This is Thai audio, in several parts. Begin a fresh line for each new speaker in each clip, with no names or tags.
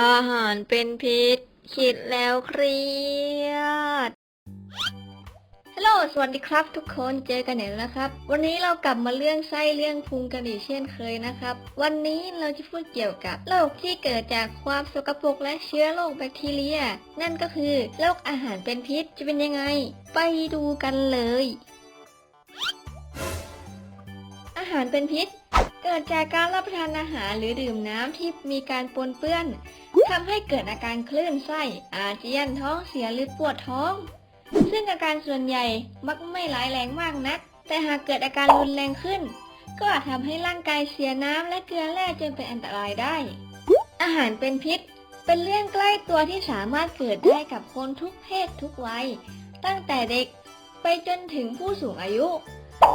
อาหารเป็นพิษ คิดแล้วเครียด ฮัลโหล สวัสดีครับทุกคน เจอกันอีกแล้วนะครับ วันนี้เรากลับมาเรื่องไส้เรื่องพุงกันอีกเช่นเคยนะครับ วันนี้เราจะพูดเกี่ยวกับโรคที่เกิดจากความสกปรกและเชื้อโรคแบคทีเรีย นั่นก็คือโรคอาหารเป็นพิษจะเป็นยังไง ไปดูกันเลย อาหารเป็นพิษเกิดจากการรับประทานอาหารหรือดื่มน้ำที่มีการปนเปื้อน ทำให้เกิดอาการคลื่นไส้ อาเจียนท้องเสียหรือปวดท้อง ซึ่งอาการส่วนใหญ่มักไม่ร้ายแรงมากนัก แต่หากเกิดอาการรุนแรงขึ้น ก็อาจทำให้ร่างกายเสียน้ำและเกลือแร่จนเป็นอันตรายได้ อาหารเป็นพิษ เป็นเรื่องใกล้ตัวที่สามารถเกิดได้กับคนทุกเพศทุกวัย ตั้งแต่เด็กไปจนถึงผู้สูงอายุ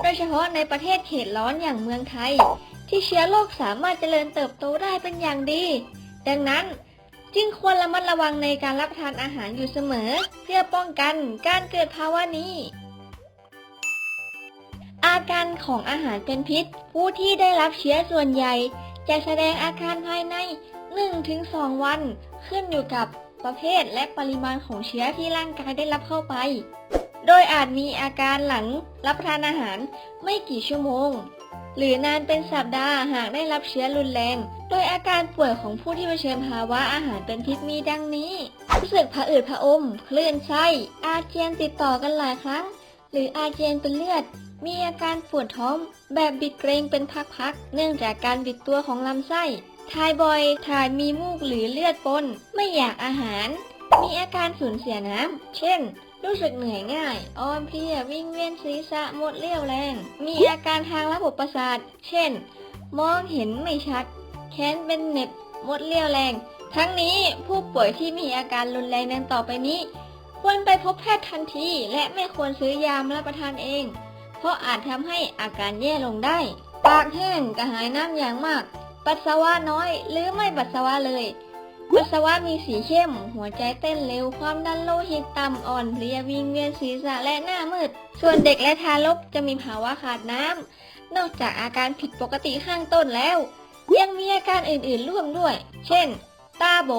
โดยเฉพาะในประเทศเขตร้อนอย่างเมืองไทย ที่เชื้อโรคสามารถเจริญเติบโตได้เป็นอย่างดี ดังนั้น จึงควรระมัดระวังในการรับประทานอาหารอยู่เสมอ เพื่อป้องกันการเกิดภาวะนี้ อาการของอาหารเป็นพิษ ผู้ที่ได้รับเชื้อส่วนใหญ่ จะแสดงอาการภายใน 1-2 วัน ขึ้นอยู่กับประเภทและปริมาณของเชื้อที่ร่างกายได้รับเข้าไป โดยอาจมีอาการหลังรับประทานอาหารไม่กี่ชั่วโมง หรือนานเป็นสัปดาห์หากได้รับเชื้อรุนแรง โดยอาการป่วยของผู้ที่เผชิญภาวะอาหารเป็นพิษมีดังนี้ รู้สึกผะอืดผะอม คลื่นไส้ อาเจียนติดต่อกันหลายครั้ง หรืออาเจียนเป็นเลือด มีอาการปวดท้อง แบบบิดเกรงเป็นพักๆ เนื่องจากการบิดตัวของลำไส้ ถ่ายบ่อย ถ่ายมีมูกหรือเลือดปน ไม่อยากอาหาร มีอาการสูญเสียน้ำ เช่น รู้สึกเหนื่อยง่าย อ่อนเพลียวิ่งเวียนศีรษะหมดเรี่ยวแรง มีอาการทางระบบประสาท เช่น มองเห็นไม่ชัด แขนเป็นเหน็บหมดเรี่ยวแรง ทั้งนี้ผู้ป่วยที่มีอาการรุนแรงดังต่อไปนี้ ควรไปพบแพทย์ทันที และไม่ควรซื้อยามารับประทานเอง เพราะอาจทำให้อาการแย่ลงได้ ปากแห้งกระหายน้ำอย่างมาก ปัสสาวะน้อยหรือไม่ปัสสาวะเลย ปัสสาวะมีสีเข้ม หัวใจเต้นเร็ว ความดันโลหิตต่ำอ่อนเพลียวิงเวียนศีรษะและหน้ามืด ส่วนเด็กและทารกจะมีภาวะขาดน้ำ นอกจากอาการผิดปกติข้างต้นแล้ว ยังมีอาการอื่นๆร่วมด้วย เช่น ตาโบ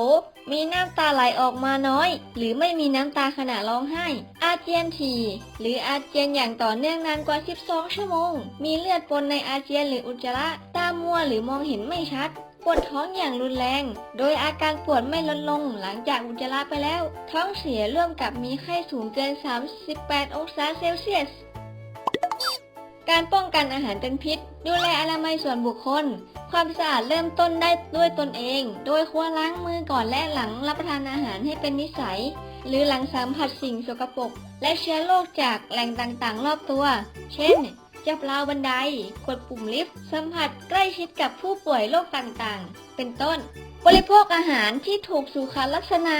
มีน้ำตาไหลออกมาน้อย หรือไม่มีน้ำตาขณะร้องไห้ อาเจียนทีหรืออาเจียนอย่างต่อเนื่องนานกว่า 12 ชั่วโมง มีเลือดปนในอาเจียนหรืออุจจาระ ตามัวหรือมองเห็นไม่ชัด ปวดท้องอย่างรุนแรง โดยอาการปวดไม่ลดลงหลังจากอุจจาระไปแล้ว ท้องเสียร่วมกับมีไข้สูงเกิน 38 องศาเซลเซียส การป้องกันอาหารเป็นพิษ ดูแลอนามัยส่วนบุคคล ความสะอาดเริ่มต้นได้ด้วยตนเอง โดยควรล้างมือก่อนและหลังรับประทานอาหารให้เป็นนิสัย หรือหลังสัมผัสสิ่งสกปรกและเชื้อโรคจากแหล่งต่างๆ รอบตัว เช่น จับราวบันได กดปุ่มลิฟต์ สัมผัสใกล้ชิดกับผู้ป่วยโรคต่างๆ เป็นต้น บริโภคอาหารที่ถูกสุขลักษณะ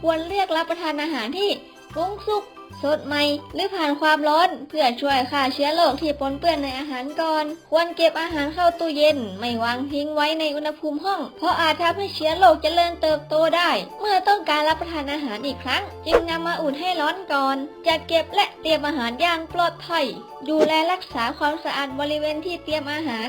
ควรเลือกรับประทานอาหารที่ปรุงสุก สดใหม่หรือผ่านความร้อน เพื่อช่วยฆ่าเชื้อโรคที่ปนเปื้อนในอาหารก่อน ควรเก็บอาหารเข้าตู้เย็น ไม่วางทิ้งไว้ในอุณหภูมิห้อง เพราะอาจทำให้เชื้อโรคเจริญเติบโตได้ เมื่อต้องการรับประทานอาหารอีกครั้ง จึงนำมาอุ่นให้ร้อนก่อนจัดเก็บและเตรียมอาหารอย่างปลอดภัย ดูแลรักษาความสะอาดบริเวณที่เตรียมอาหาร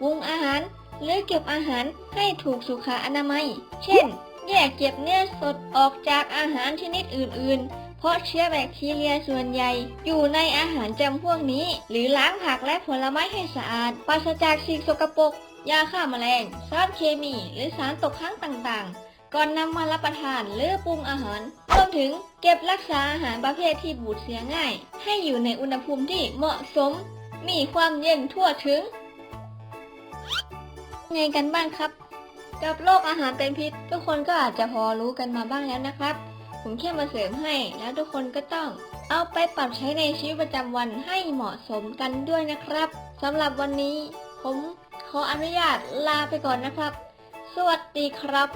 ปรุงอาหาร หรือเก็บอาหารให้ถูกสุขอนามัย เช่น แยกเก็บเนื้อสดออกจากอาหารชนิดอื่นๆ เพราะเชื้อแบคทีเรียส่วนใหญ่ อยู่ในอาหารจำพวกนี้ หรือล้างผักและผลไม้ให้สะอาด ปราศจากสิ่งสกปรก ยาฆ่าแมลง สารเคมี หรือสารตกค้างต่างๆ ก่อนนำมารับประทานหรือปรุงอาหาร รวมถึงเก็บรักษาอาหารประเภทที่บูดเสียง่าย ให้อยู่ในอุณหภูมิที่เหมาะสม มีความเย็นทั่วถึงไงกันบ้างครับ กับโรคอาหารเป็นพิษ ทุกคนก็อาจจะพอรู้กันมาบ้างแล้วนะครับ ผมแค่มาเสริมให้ แล้วทุกคนก็ต้อง เอาไปปรับใช้ในชีวิตประจำวันให้เหมาะสมกันด้วยนะครับสำหรับวันนี้ ผมขออนุญาตลาไปก่อนนะครับ สวัสดีครับ